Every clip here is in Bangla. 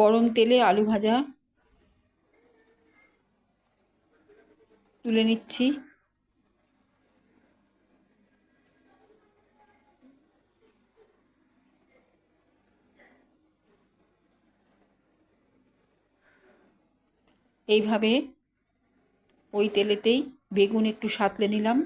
গরম তেলে আলু ভাজা তুলে নিচ্ছি। এইভাবে ওই তেলেতেই বেগুন একটু সাঁতলে নিলাম।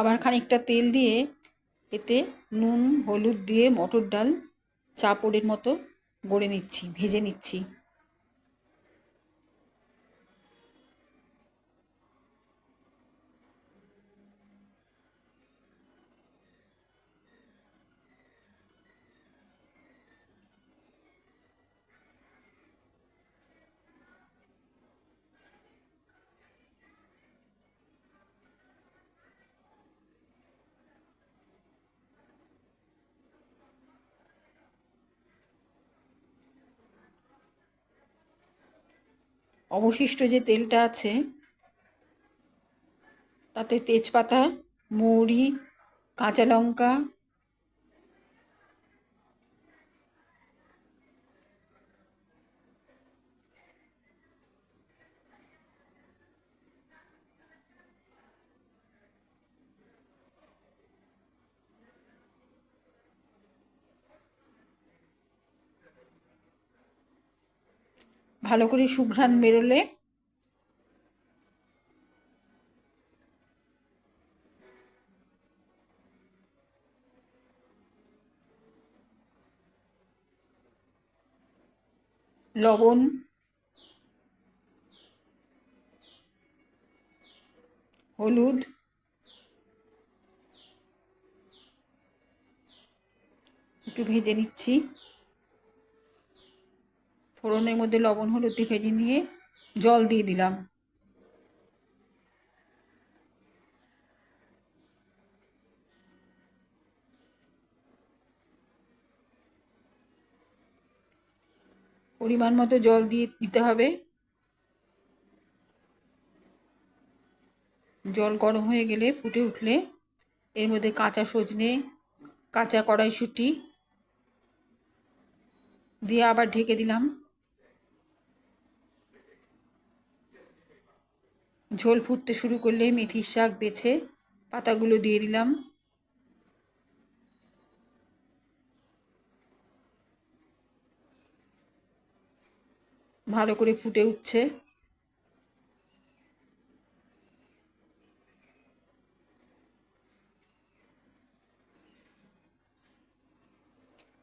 আবার খানিকটা তেল দিয়ে এতে নুন, হলুদ দিয়ে মটর ডাল চাপড়ের মতো গড়ে নিচ্ছি, ভেজে নিচ্ছি। অবশিষ্ট যে তেলটা আছে তাতে তেজপাতা মৌরি কাঁচা লঙ্কা ভালো করে সুঘ্রাণ বেরোলে লবণ। হলুদ। একটু ভেজে নিচ্ছি। ফোড়নের মধ্যে লবণ, হলুদ, দিয়ে ভেজে নিয়ে জল দিয়ে দিলাম। পরিমাণ মতো জল দিয়ে দিতে হবে। জল গরম হয়ে গেলে ফুটে উঠলে এর মধ্যে কাঁচা সজনে, কাঁচা কড়াইশুঁটি দিয়ে আবার ঢেকে দিলাম। ঝোল ফুটতে শুরু করলে মেথির শাক বেছে পাতাগুলো দিয়ে দিলাম। ভালো করে ফুটে উঠছে।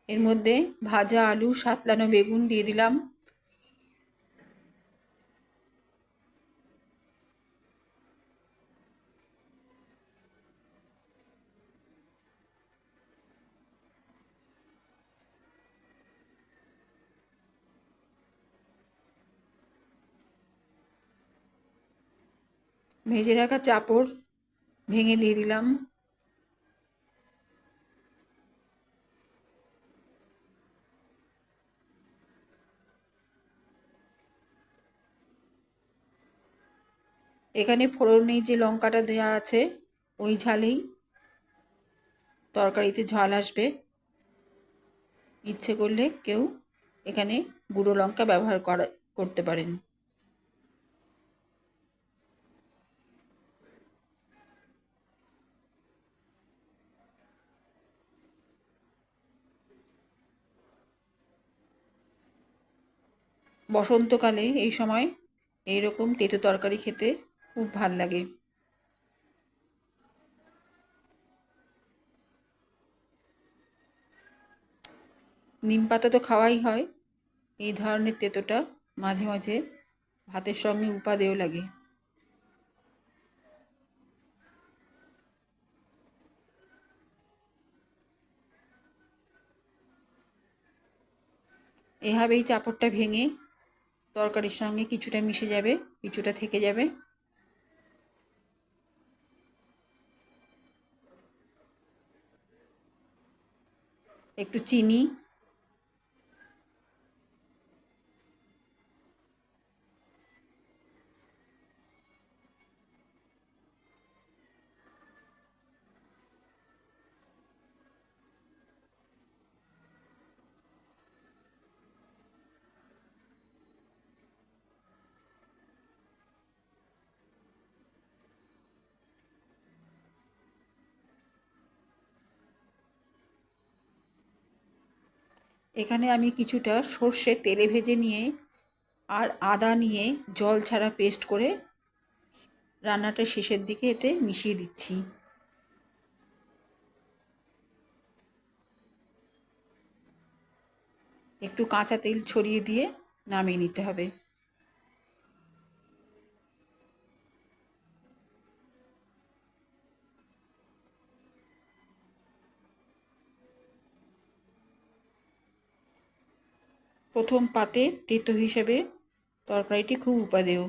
এর মধ্যে ভাজা আলু, সাতলানো বেগুন দিয়ে দিলাম। ভেজে রাখা চাপড় ভেঙে দিয়ে দিলাম। এখানে ফোড়নে যে লঙ্কাটা দেওয়া আছে, ওই ঝালেই তরকারিতে ঝাল আসবে। ইচ্ছে করলে কেউ এখানে গুঁড়ো লঙ্কা ব্যবহার করা, করতে পারেন। বসন্তকালে এই সময় এইরকম তেতো তরকারি খেতে খুব ভালো লাগে। নিম পাতা তো খাওয়াই হয়, এই ধরনের তেতোটা মাঝে মাঝে ভাতের সঙ্গে উপাদেয় লাগে। এভাবেই চাপড়টা ভেঙে তরকারির সঙ্গে কিছুটা মিশে যাবে কিছুটা থেকে যাবে। একটু চিনি এখানে আমি কিছুটা সর্ষে তেলে ভেজে নিয়ে আর আদা নিয়ে জল ছাড়া পেস্ট করে রান্নাটা শেষের দিকে এতে মিশিয়ে দিচ্ছি। একটু কাঁচা তেল ছড়িয়ে দিয়ে নামিয়ে নিতে হবে। প্রথম পাতে তেতো হিসেবে তরকারিটি খুব উপাদেয়।